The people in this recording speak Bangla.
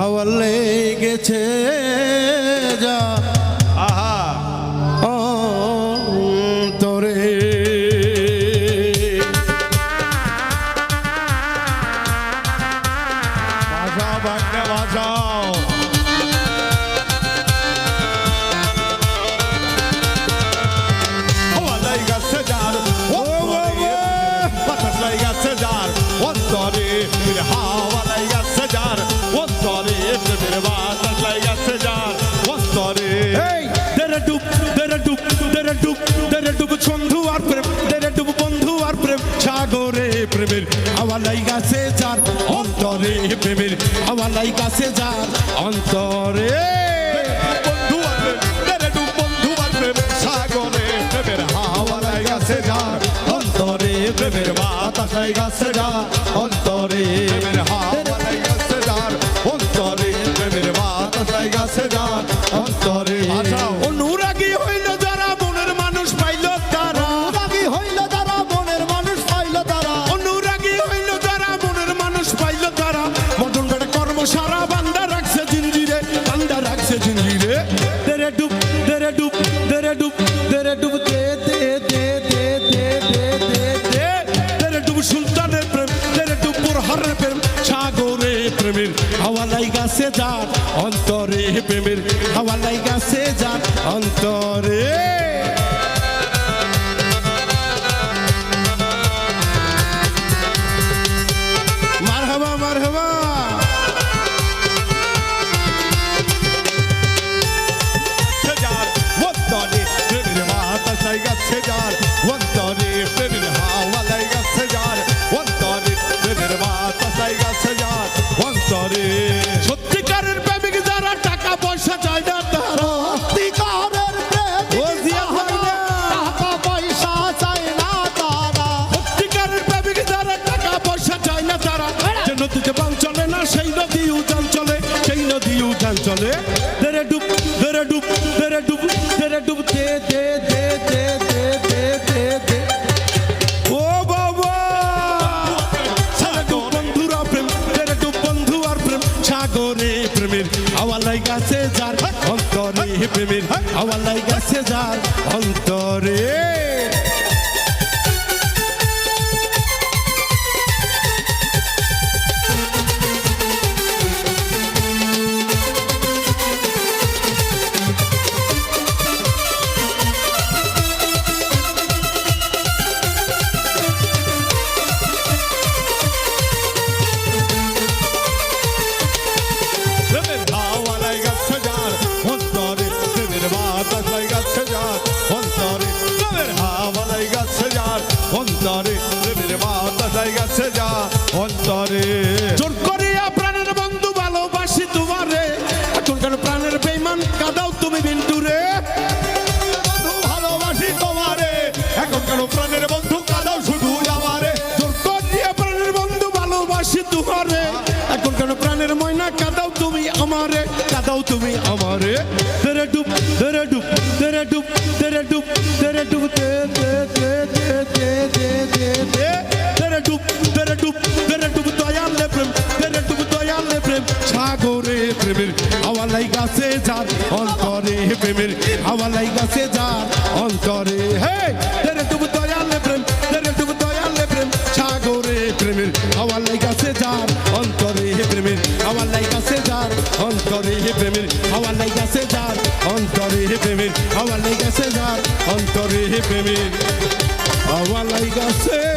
হাওয়া লেগেছে যা। আহা। ও তরে। বাজাও বাংলা বাজাও। What's the name? How I jar. What's story? If the Birvas are like a sejar. What's story? Hey, there a dupe, there a dupe, there a dupe, there a dupe, Chondhu or Prem, there a dupe, Bondhu or Prem, Chagore, Premir, our like a sejar. অন্তরে প্রেমের আমার লাই কাছে যার অন্তরে বন্ধু আসবে বন্ধু আসবে সাগরে প্রেমের হাওয়া লাই কাছে যার অন্তরে প্রেমের বাতাস লাই কাছে যার দেরে ডুব দে দে দে দে দে দে দে দে দেরে ডুব সুলতানের প্রেম দেরে ডুব পুরহরের প্রেম সাগরে প্রেমের হাওয়া লাইগাছে যার অন্তরে প্রেমের হাওয়া লাইগাছে যার অন্তরে দেরে ডুব দেরে ডুব দেরে ডুব দে দে দে দে দে দে দে দে ও বাবা সাগর আওয়ালাই গাছে যার অন্তরে এখন কেন প্রাণের বন্ধু কাদাও শুধু আমারে। জোর করিয়া প্রাণের বন্ধু ভালোবাসি তোমারে। এখনকার প্রাণের ময়না কাদাও তুমি আমারে, কাদাও তুমি আমারে। তেরে ডুব তেরে ডুব তেরে ডুব তেরে ডুব তেরে ডুব, দে দে দে দে দে দে দে দে। তেরে ডুব তেরে ডুব তেরে ডুব, দয়ালে প্রেম, তেরে ডুব, দয়ালে প্রেম। সাগরে প্রেমের আওয়ালাই গাছে যার অন্তরে প্রেমের আওয়ালাই গাছে যার অন্তরে। হে প্রেমের আমার লাইকাছে যার অন্তরে হে প্রেমের আমার লাইকাছে যার অন্তরে হে প্রেমের আমার লাইকাছে যার অন্তরে হে প্রেমের আমার লাইকাছে যার অন্তরে হে প্রেমের আমার লাইকাছে